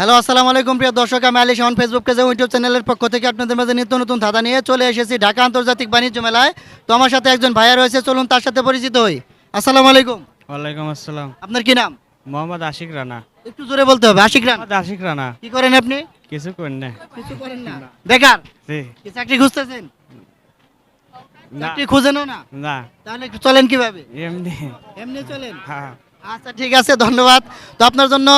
Hello আসসালামু আলাইকুম প্রিয় দর্শক আমি Ali Shahan Facebook page YouTube চ্যানেলের পক্ষ থেকে আপনাদের মাঝে নিত্য নতুন ধাঁধা নিয়ে চলে এসেছি ঢাকা আন্তর্জাতিক বাণিজ্য মেলায়। তো আমার সাথে একজন ভাইয়া রয়েছে চলুন তার সাথে পরিচিত হই। আসসালামু আলাইকুম। ওয়ালাইকুম আসসালাম। আপনার কি নাম? মোহাম্মদ আশিক রানা। একটু জোরে বলতে হবে আশিক রান। আশিক রানা। কি করেন আপনি? কিছু করেন না। কিছু করেন না। বেকার? জি। কি চাকরি খুঁজতেছেন? না। চাকরি খুঁজেনও না। না। তাহলে চলেন কীভাবে? এমনি। এমনি চলেন? হ্যাঁ। আচ্ছা ঠিক আছে ধন্যবাদ। তো আপনার জন্য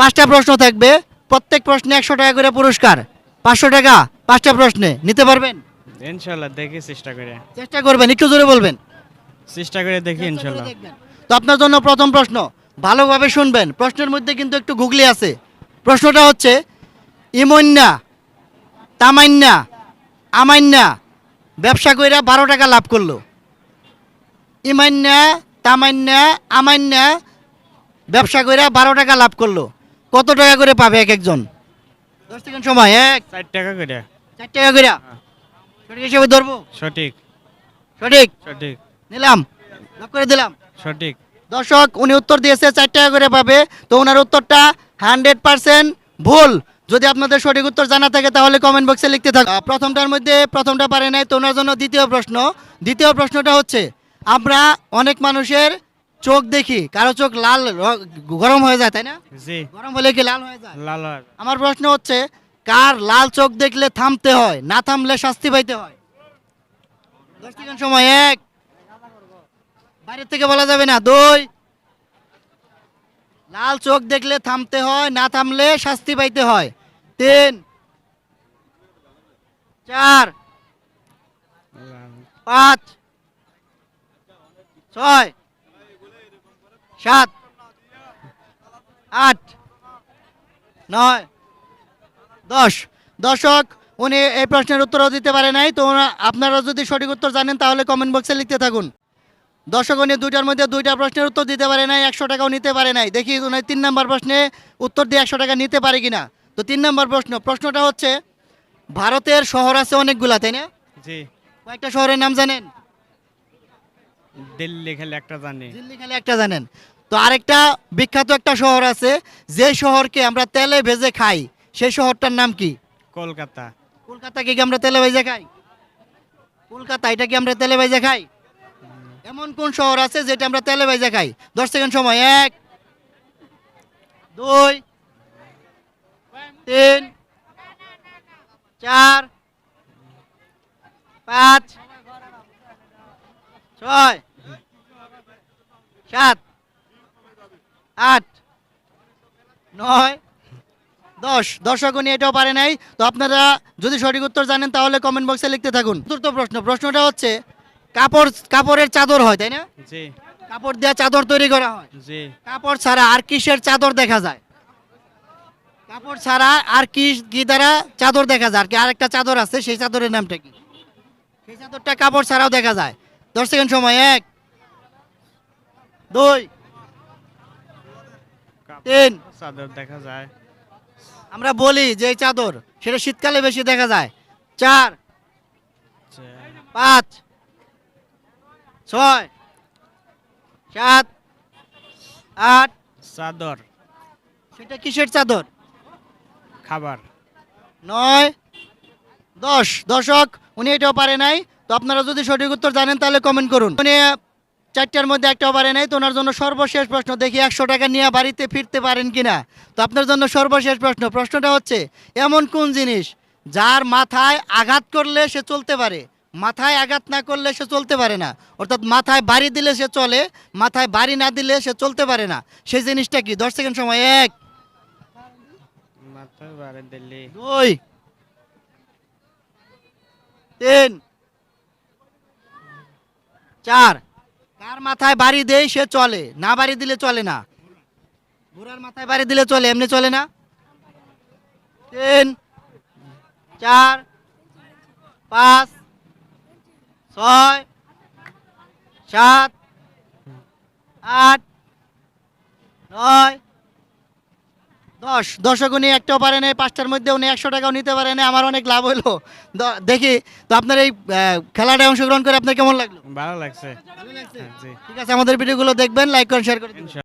পাঁচটা প্রশ্ন থাকবে। প্রত্যেক প্রশ্নে একশো টাকা করে পুরস্কার। পাঁচশো টাকা পাঁচটা প্রশ্নে। নিতে পারবেন? ইনশাল্লাহ দেখি চেষ্টা করে। চেষ্টা করবেন একটু জোরে বলবেন। চেষ্টা করে দেখি ইনশাল্লাহ। তো আপনার জন্য প্রথম প্রশ্ন ভালোভাবে শুনবেন। প্রশ্নের মধ্যে কিন্তু একটু গুগলি আছে। প্রশ্নটা হচ্ছে ইমন্যা তামান্যা আমান্যা ব্যবসা কইরা বারো টাকা লাভ করল। ইমান্যা তামান্যা আমান্যা ব্যবসা কইরা বারো টাকা লাভ করল। কত টাকা করে পাবে এক একজন? দশ সেকেন্ড সময় এক চার টাকা করে। চার টাকা করে। সঠিক হিসেবে ধরবো? সঠিক। সঠিক? সঠিক। নিলাম। লক করে দিলাম। সঠিক। দর্শক উনি উত্তর দিয়েছে চার টাকা করে পাবে। তো ওনার উত্তরটা হান্ড্রেড পার্সেন্ট ভুল। যদি আপনাদের সঠিক উত্তর জানা থাকে তাহলে কমেন্ট বক্সে লিখতে থাকুন প্রথমটার মধ্যে প্রথমটা পারে নাই তো ওনার জন্য দ্বিতীয় প্রশ্ন। দ্বিতীয় প্রশ্নটা হচ্ছে আমরা অনেক মানুষের চোখ দেখি কারও চোখ লাল গরম হয়ে যায় তাই না? জি। গরম হলে কি লাল হয়ে যায়? লাল আর আমার প্রশ্ন হচ্ছে কার লাল চোখ দেখলে থামতে হয় না থামলে শাস্তি পাইতে হয়? দশ সময় এক। বাইরের থেকে বলা যাবে না দুই। লাল চোখ দেখলে থামতে হয় না থামলে শাস্তি পাইতে হয়। তিন। চার। পাঁচ। ছয়। সাত আট নয় দশ। দর্শক উনি এই প্রশ্নের উত্তরও দিতে পারে নাই তো আপনারা যদি সঠিক উত্তর জানেন তাহলে কমেন্ট বক্সে লিখতে থাকুন। দর্শক উনি দুইটার মধ্যে দুইটা প্রশ্নের উত্তর দিতে পারে নাই একশো টাকাও নিতে পারে নাই। দেখি উনি তিন নম্বর প্রশ্নে উত্তর দিয়ে একশো টাকা নিতে পারে কিনা। তো তিন নম্বর প্রশ্ন প্রশ্নটা হচ্ছে ভারতের শহর আছে অনেকগুলা তাই না? জি। কয়েকটা শহরের নাম জানেন? দিল্লি খালি একটা জানি। দিল্লি খালি একটা জানেন। তো আরেকটা বিখ্যাত একটা শহর আছে যে শহরকে আমরা তেলে ভেজে খাই সেই শহরটার নাম কি? কলকাতা। কলকাতাকে কি আমরা তেলে ভেজে খাই? কলকাতা এটা কি আমরা তেলে ভেজে খাই? এমন কোন শহর আছে যেটা আমরা তেলে ভেজে খাই? দশ সেকেন্ড সময় এক দুই তিন চার পাঁচ ছয় সাত। আট নয় দশ। দর্শক উনি এটাও পারে নাই। তো আপনারা যদি সঠিক উত্তর জানেন তাহলে কমেন্ট বক্সে লিখতে থাকুন। চতুর্থ প্রশ্ন। প্রশ্নটা হচ্ছে কাপড় কাপড়ের চাদর হয় তাই না? জি। কাপড় দেওয়া চাদর তৈরি করা হয়। জি। কাপড় ছাড়া আর কিসের চাদর দেখা যায়? কাপড় ছাড়া আর কি কি দ্বারা চাদর দেখা যায়? আর কি আরেকটা চাদর আছে সেই চাদরের নামটা কি? সেই চাদরটা কাপড় ছাড়াও দেখা যায়। দশ সেকেন্ড সময় এক দুই তিন। চাদর দেখা যায়। আমরা বলি যে এই চাদর সেটা শীতকালে বেশি দেখা যায়। চার পাঁচ ছয় সাত আট। চাদর। সেটা কিসের চাদর? খাবার। নয় দশ। দশক উনি এটাও পারে নাই। তো আপনারা যদি সঠিক উত্তর জানেন তাহলে কমেন্ট করুন। উনি চারটার মধ্যে একটা পারে নেই তো ওনার জন্য সর্বশেষ প্রশ্ন দেখি একশো টাকা নিয়ে বাড়িতে ফিরতে পারেন কিনা। তো আপনার জন্য সর্বশেষ প্রশ্ন প্রশ্নটা হচ্ছে এমন কোন জিনিস যার মাথায় আঘাত করলে সে চলতে পারে? মাথায় আঘাত না করলে সে চলতে পারে না। অর্থাৎ মাথায় বাড়ি দিলে সে চলে মাথায় বাড়ি না দিলে সে চলতে পারে না। সেই জিনিসটা কি? দশ সেকেন্ড সময় এক। দুই। তিন। চার। কার মাথায় বাড়ি দেয় সে চলে। না বাড়ি দিলে চলে না। বুড়ার মাথায় বাড়ি দিলে চলে, এমনি চলে না? তিন, চার, পাঁচ, ছয়, সাত, আট, নয় দশ দশক উনি একটাও পারে নাই পাঁচটার মধ্যে উনি একশো টাকাও নিতে পারে নাই আমার অনেক লাভ হলো। দেখি তো আপনার এই খেলাটায় অংশগ্রহণ করে আপনার কেমন লাগল? ভালো লাগছে। ঠিক আছে আমাদের ভিডিওগুলো দেখবেন লাইক করেন শেয়ার করে দিন ইনশাল্লাহ।